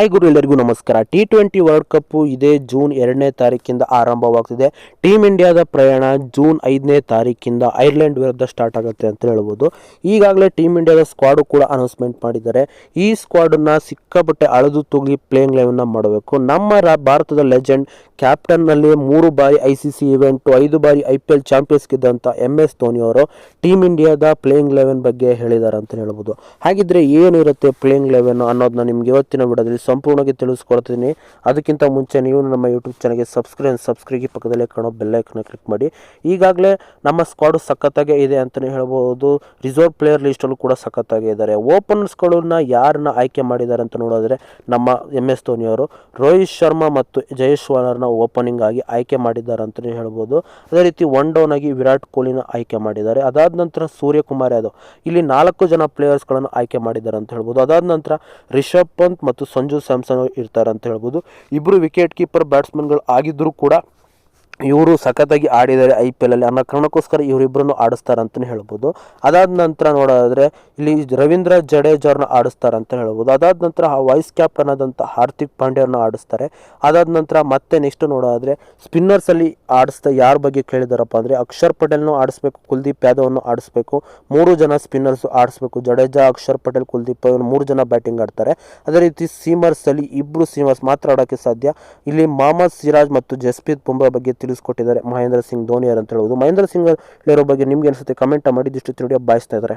Hi ಗುರು, ಎಲ್ಲರಿಗೂ ನಮಸ್ಕಾರ. ಟಿ ಟ್ವೆಂಟಿ ವರ್ಲ್ಡ್ ಕಪ್ ಇದೇ ಜೂನ್ ಎರಡನೇ ತಾರೀಕಿಂದ ಆರಂಭವಾಗ್ತಿದೆ. ಟೀಮ್ ಇಂಡಿಯಾದ ಪ್ರಯಾಣ ಜೂನ್ ಐದನೇ ತಾರೀಕಿಂದ ಐರ್ಲೆಂಡ್ ವಿರುದ್ಧ ಸ್ಟಾರ್ಟ್ ಆಗುತ್ತೆ ಅಂತ ಹೇಳ್ಬೋದು. ಈಗಾಗಲೇ ಟೀಮ್ ಇಂಡಿಯಾದ ಸ್ಕ್ವಾಡು ಕೂಡ ಅನೌನ್ಸ್ಮೆಂಟ್ ಮಾಡಿದ್ದಾರೆ. ಈ ಸ್ಕ್ವಾಡನ್ನು ಸಿಕ್ಕಾಪಟ್ಟೆ ಅಳೆದು ತೂಗಿ ಪ್ಲೇಯಿಂಗ್ ಲೆವೆನ್ನ ಮಾಡಬೇಕು. ನಮ್ಮ ಭಾರತದ ಲೆಜೆಂಡ್ ಕ್ಯಾಪ್ಟನ್ನಲ್ಲಿ ಮೂರು ಬಾರಿ ಐ ಸಿ ಸಿ ಇವೆಂಟು ಐದು ಬಾರಿ ಐ ಪಿ ಎಲ್ ಚಾಂಪಿಯನ್ಸ್ ಗೆದ್ದಂಥ ಎಂ ಎಸ್ ಧೋನಿ ಅವರು ಟೀಮ್ ಇಂಡಿಯಾದ ಪ್ಲೇಯಿಂಗ್ ಲೆವೆನ್ ಬಗ್ಗೆ ಹೇಳಿದ್ದಾರೆ ಅಂತ ಹೇಳ್ಬೋದು. ಹಾಗಿದ್ರೆ ಏನಿರುತ್ತೆ ಪ್ಲೇಯಿಂಗ್ ಲೆವೆನ್ ಅನ್ನೋದನ್ನ ನಿಮ್ಗೆ ಇವತ್ತಿನ ವಿಡಿಯೋದಲ್ಲಿ ಸಂಪೂರ್ಣವಾಗಿ ತಿಳಿಸ್ಕೊಡ್ತೀನಿ. ಅದಕ್ಕಿಂತ ಮುಂಚೆ ನೀವು ನಮ್ಮ ಯೂಟ್ಯೂಬ್ ಚಾನಲ್ಗೆ ಸಬ್ಸ್ಕ್ರೈಬ್ ಸಬ್ಸ್ಕ್ರೈಬ್ ಪಕ್ಕದಲ್ಲೇ ಕಾಣೋ ಬೆಲ್ಲೈಕನ್ನ ಕ್ಲಿಕ್ ಮಾಡಿ. ಈಗಾಗಲೇ ನಮ್ಮ ಸ್ಕ್ವಾಡು ಸಖತ್ತಾಗೇ ಇದೆ ಅಂತಲೇ ಹೇಳ್ಬೋದು. ರಿಸರ್ವ್ ಪ್ಲೇಯರ್ ಲಿಸ್ಟಲ್ಲೂ ಕೂಡ ಸಖತ್ತಾಗೇ ಇದ್ದಾರೆ. ಓಪನರ್ಸ್ಗಳನ್ನ ಯಾರನ್ನ ಆಯ್ಕೆ ಮಾಡಿದ್ದಾರೆ ಅಂತ ನೋಡಿದ್ರೆ ನಮ್ಮ ಎಂ ಎಸ್ ಧೋನಿ ಅವರು, ರೋಹಿತ್ ಶರ್ಮಾ ಮತ್ತು ಜಯಶ್ವಾಲರ್ನ ಓಪನಿಂಗ್ ಆಗಿ ಆಯ್ಕೆ ಮಾಡಿದ್ದಾರೆ ಅಂತಲೇ ಹೇಳ್ಬೋದು. ಅದೇ ರೀತಿ ಒನ್ ಡೌನ್ ಆಗಿ ವಿರಾಟ್ ಕೊಹ್ಲಿನ ಆಯ್ಕೆ ಮಾಡಿದ್ದಾರೆ. ಅದಾದ ನಂತರ ಸೂರ್ಯಕುಮಾರ್ ಯಾದವ್, ಇಲ್ಲಿ ನಾಲ್ಕು ಜನ ಪ್ಲೇಯರ್ಸ್ಗಳನ್ನು ಆಯ್ಕೆ ಮಾಡಿದ್ದಾರೆ ಅಂತ ಹೇಳ್ಬೋದು. ಅದಾದ ನಂತರ ರಿಷಬ್ ಪಂತ್ ಮತ್ತು ಸಂಜು ಸ್ಯಾಮ್ಸನ್ ಇರ್ತಾರೆ ಅಂತ ಹೇಳ್ಬೋದು. ಇಬ್ಬರು ವಿಕೆಟ್ ಕೀಪರ್ ಬ್ಯಾಟ್ಸ್ಮನ್ಗಳು ಆಗಿದ್ದರೂ ಕೂಡ ಇವರು ಸಖತ್ತಾಗಿ ಆಡಿದ್ದಾರೆ ಐ ಪಿ ಎಲ್ ಅನ್ನೋ ಕಾರಣಕ್ಕೋಸ್ಕರ ಇವರಿಬ್ಬರನ್ನು ಆಡಿಸ್ತಾರೆ ಅಂತಲೇ ಹೇಳ್ಬೋದು. ಅದಾದ ನಂತರ ನೋಡೋದಾದರೆ, ಇಲ್ಲಿ ರವೀಂದ್ರ ಜಡೇಜಾವ್ರನ್ನ ಆಡಿಸ್ತಾರೆ ಅಂತ ಹೇಳ್ಬೋದು. ಅದಾದ ನಂತರ ವೈಸ್ ಕ್ಯಾಪ್ಟನ್ ಆದಂಥ ಹಾರ್ದಿಕ್ ಪಾಂಡ್ಯವ್ರನ್ನ ಆಡಿಸ್ತಾರೆ. ಅದಾದ ನಂತರ ಮತ್ತೆ ನೆಕ್ಸ್ಟ್ ನೋಡೋದಾದ್ರೆ ಸ್ಪಿನ್ನರ್ಸಲ್ಲಿ ಆಡಿಸ್ತಾ ಯಾರ ಬಗ್ಗೆ ಕೇಳಿದಾರಪ್ಪ ಅಂದರೆ, ಅಕ್ಷರ್ ಪಟೇಲ್ನು ಆಡಿಸ್ಬೇಕು, ಕುಲ್ದೀಪ್ ಯಾದವ್ನು ಆಡಿಸ್ಬೇಕು. ಮೂರು ಜನ ಸ್ಪಿನ್ನರ್ಸ್ ಆಡಿಸ್ಬೇಕು. ಜಡೇಜಾ, ಅಕ್ಷರ್ ಪಟೇಲ್, ಕುಲ್ದೀಪ್ ಇವ್ರು ಮೂರು ಜನ ಬ್ಯಾಟಿಂಗ್ ಆಡ್ತಾರೆ. ಅದೇ ರೀತಿ ಸೀಮರ್ಸಲ್ಲಿ ಇಬ್ಬರು ಸೀಮರ್ಸ್ ಮಾತ್ರ ಆಡೋಕ್ಕೆ ಸಾಧ್ಯ. ಇಲ್ಲಿ ಮೊಹಮ್ಮದ್ ಸಿರಾಜ್ ಮತ್ತು ಜಸ್ಪ್ರೀತ್ ಬುಮ್ರಾ ಬಗ್ಗೆ ತಿಳಿಸ್ಕೊಟ್ಟಿದ್ದಾರೆ. ಮಹೇಂದ್ರ ಸಿಂಗ್ ಧೋನಿ ಅಂತ ಹೇಳ್ಬೋದು. ಮಹೇಂದ್ರ ಸಿಂಗ್ ಹೇಳಿರೋ ಬಗ್ಗೆ ನಿಮ್ಗೆ ಅನಿಸುತ್ತೆ ಕಮೆಂಟ್ ಮಾಡಿ. ಇದಿಷ್ಟು ತಿಳಿಯೋ ಬಾಯಿಸ್ತಾ ಇದ್ದಾರೆ.